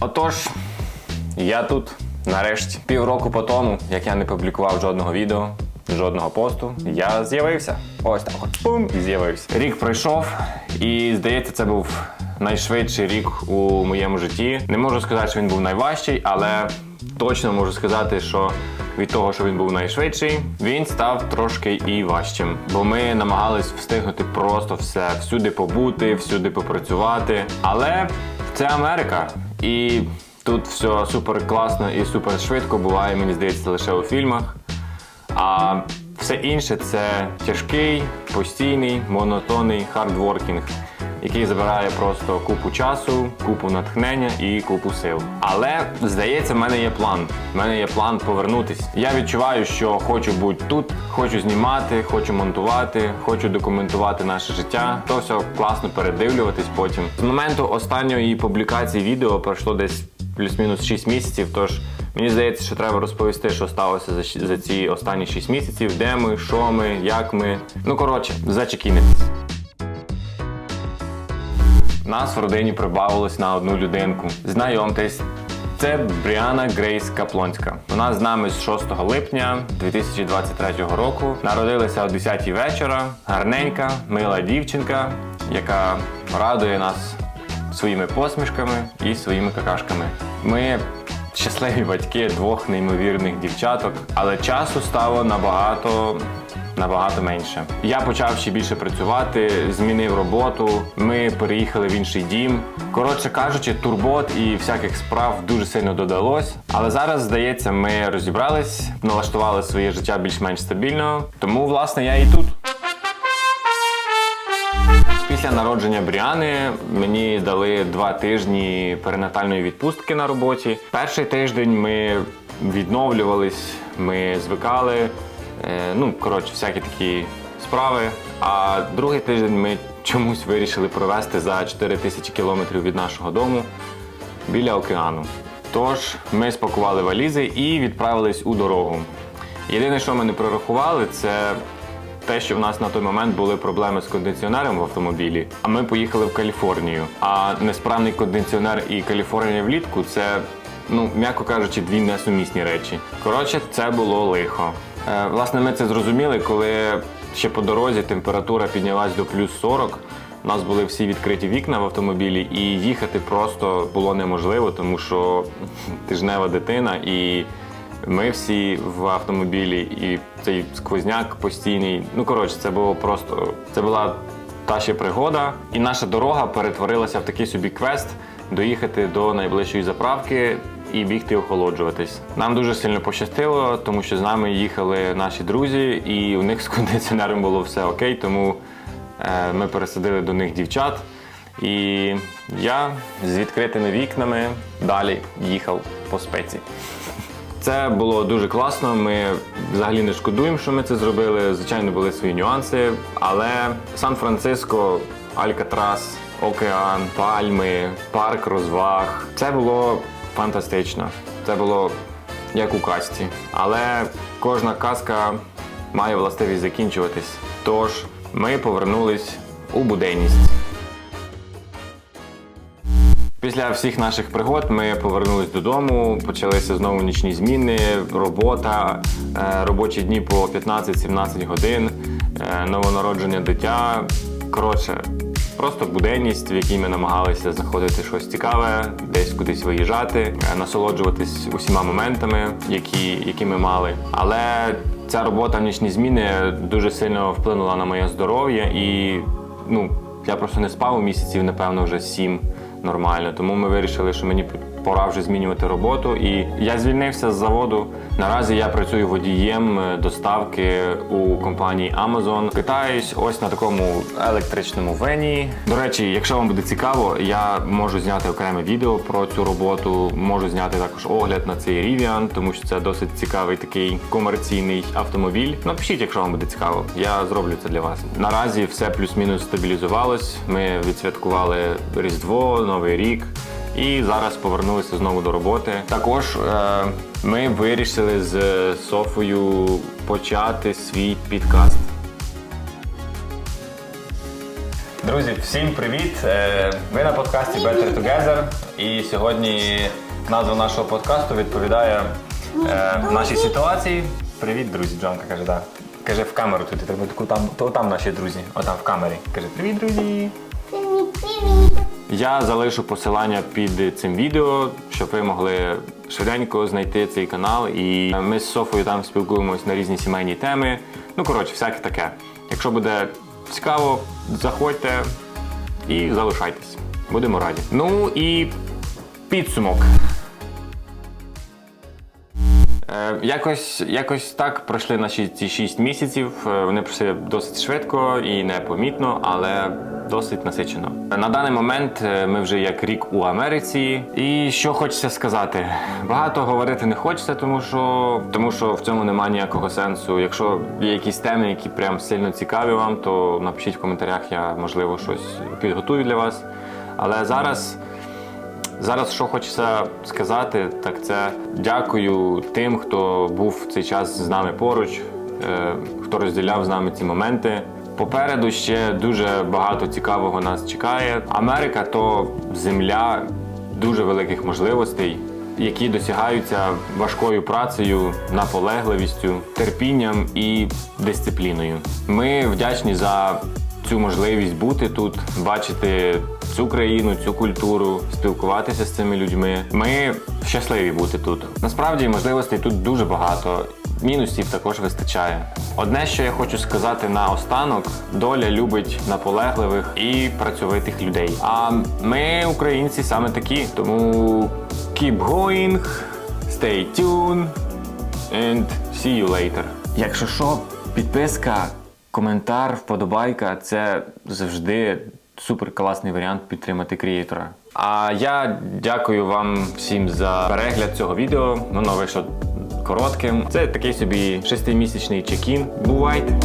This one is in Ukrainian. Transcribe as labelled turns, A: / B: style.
A: Отож, я тут нарешті півроку по тому, як я не публікував жодного відео, жодного посту, я з'явився. Ось так от пум і з'явився. Рік пройшов, і здається, це був найшвидший рік у моєму житті. Не можу сказати, що він був найважчий, але точно можу сказати, що від того, що він був найшвидший, він став трошки і важчим. Бо ми намагались встигнути просто все, всюди побути, всюди попрацювати. Але це Америка. І тут все супер класно і супер швидко буває, мені здається, лише у фільмах. А все інше це тяжкий, постійний, монотонний хардворкінг, який забирає просто купу часу, купу натхнення і купу сил. Але здається, в мене є план. В мене є план повернутись. Я відчуваю, що хочу бути тут, хочу знімати, хочу монтувати, хочу документувати наше життя. То все класно передивлюватись потім. З моменту останньої публікації відео пройшло десь плюс-мінус 6 місяців. Тож мені здається, що треба розповісти, що сталося за, за ці останні 6 місяців, де ми, що ми, як ми. Ну коротше, зачекінитись. Нас в родині прибавилось на одну людинку. Знайомтесь, це Бріана Грейс Каплонська. Вона з нами з 6 липня 2023 року. Народилася о 10 вечора. Гарненька, мила дівчинка, яка радує нас своїми посмішками і своїми какашками. Ми щасливі батьки двох неймовірних дівчаток, але часу стало набагато. Набагато менше. Я почав ще більше працювати, змінив роботу. Ми переїхали в інший дім. Коротше кажучи, турбот і всяких справ дуже сильно додалось. Але зараз, здається, ми розібрались, налаштували своє життя більш-менш стабільно. Тому, власне, я і тут. Після народження Бріани мені дали два тижні перинатальної відпустки на роботі. Перший тиждень ми відновлювались, ми звикали. е, Ну, коротше, всякі такі справи. А другий тиждень ми чомусь вирішили провести за 4 тисячі кілометрів від нашого дому біля океану. Тож ми спакували валізи і відправились у дорогу. Єдине, що ми не прорахували, це те, що в нас на той момент були проблеми з кондиціонером в автомобілі, а ми поїхали в Каліфорнію. А несправний кондиціонер і Каліфорнія влітку це, ну м'яко кажучи, дві несумісні речі. Коротше, це було лихо. Е, власне, ми це зрозуміли, коли ще по дорозі температура піднялась до плюс 40. У нас були всі відкриті вікна в автомобілі, і їхати просто було неможливо, тому що тижнева дитина і ми всі в автомобілі, і цей сквозняк постійний. Ну коротше, це було просто це була та ще пригода. І наша дорога перетворилася в такий собі квест доїхати до найближчої заправки і бігти охолоджуватись. Нам дуже сильно пощастило, тому що з нами їхали наші друзі, і у них з кондиціонером було все окей, тому е, ми пересадили до них дівчат. І я з відкритими вікнами далі їхав по спеці. Це було дуже класно. Ми взагалі не шкодуємо, що ми це зробили. Звичайно, були свої нюанси, але Сан-Франциско, Алькатрас, океан, пальми, парк розваг це було фантастично. Це було як у казці. Але кожна казка має властивість закінчуватись. Тож ми повернулись у буденність. Після всіх наших пригод ми повернулись додому, почалися знову нічні зміни, робота, е, робочі дні по 15-17 годин, е, новонародження дитя. Коротше, просто буденність, в якій ми намагалися знаходити щось цікаве, десь кудись виїжджати, е, насолоджуватись усіма моментами, які, які ми мали. Але ця робота в нічні зміни дуже сильно вплинула на моє здоров'я і ну, я просто не спав місяців, напевно, вже сім нормально. Тому ми вирішили, що мені пора вже змінювати роботу. І я звільнився з заводу. Наразі я працюю водієм е, доставки у компанії Amazon. Китаюсь ось на такому електричному вені. До речі, якщо вам буде цікаво, я можу зняти окреме відео про цю роботу. Можу зняти також огляд на цей Rivian, тому що це досить цікавий такий комерційний автомобіль. Напишіть, якщо вам буде цікаво. Я зроблю це для вас. Наразі все плюс-мінус стабілізувалось. Ми відсвяткували Різдво, Новий рік. І зараз повернулися знову до роботи. Також е, ми вирішили з Софою почати свій підкаст. Друзі, всім привіт! Е, Ви на подкасті Better Together. І сьогодні назва нашого подкасту відповідає е, нашій ситуації. Привіт, друзі, Джонка каже, так. Каже в камеру тут, треба таку там, то там наші друзі, отам в камері. Каже, привіт, друзі.
B: Привіт, привіт.
A: Я залишу посилання під цим відео, щоб ви могли швиденько знайти цей канал. І ми з Софою там спілкуємось на різні сімейні теми. Ну, коротше, всяке таке. Якщо буде цікаво, заходьте і залишайтесь. Будемо раді. Ну і підсумок. Е, Якось, якось так пройшли наші ці 6 місяців. Е, Вони пройшли досить швидко і непомітно, але досить насичено. На даний момент е, ми вже як рік у Америці. І що хочеться сказати? Багато говорити не хочеться, тому що, тому що в цьому немає ніякого сенсу. Якщо є якісь теми, які прям сильно цікаві вам, то напишіть в коментарях, я можливо щось підготую для вас. Але зараз. Зараз що хочеться сказати, так це дякую тим, хто був в цей час з нами поруч, е, хто розділяв з нами ці моменти. Попереду ще дуже багато цікавого нас чекає. Америка то земля дуже великих можливостей, які досягаються важкою працею, наполегливістю, терпінням і дисципліною. Ми вдячні за цю можливість бути тут, бачити цю країну, цю культуру, спілкуватися з цими людьми. Ми щасливі бути тут. Насправді можливостей тут дуже багато. Мінусів також вистачає. Одне, що я хочу сказати наостанок, доля любить наполегливих і працьовитих людей. А ми, українці, саме такі. Тому keep going, stay tuned and see you later. Якщо що, підписка, коментар, вподобайка це завжди супер класний варіант підтримати креатора. А я дякую вам всім за перегляд цього відео. Воно вийшло коротким. Це такий собі шестимісячний чекін. Бувайте!